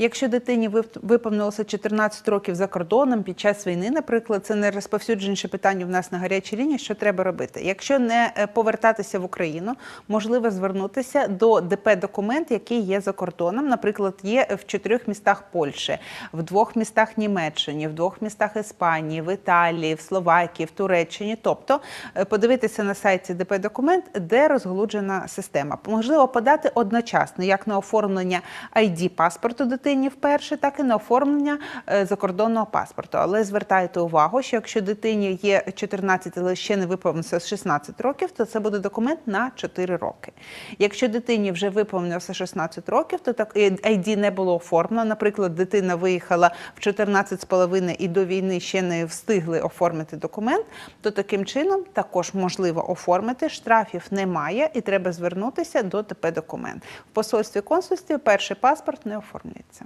Якщо дитині вип- виповнилося 14 років за кордоном під час війни, наприклад, це найрозповсюдженіше питання в нас на гарячій лінії. Що треба робити? Якщо не е, повертатися в Україну, можливо звернутися до ДП документ, який є за кордоном. Наприклад, є в чотирьох містах Польщі, в двох містах Німеччині, в двох містах Іспанії, в Італії, в Словакії, в Туреччині. Тобто е, подивитися на сайті ДП документ, де розголуджена система. Можливо, подати одночасно як на оформлення ID паспорту дитині вперше, так і на оформлення е, закордонного паспорту. Але звертайте увагу, що якщо дитині є 14, але ще не виповнилося 16 років, то це буде документ на 4 роки. Якщо дитині вже виповнилося 16 років, то так ID не було оформлено. Наприклад, дитина виїхала в 14,5 і до війни ще не встигли оформити документ, то таким чином також можливо оформити. Штрафів немає і треба звернутися до ТП документ. В посольстві консульстві перший паспорт не оформлюється.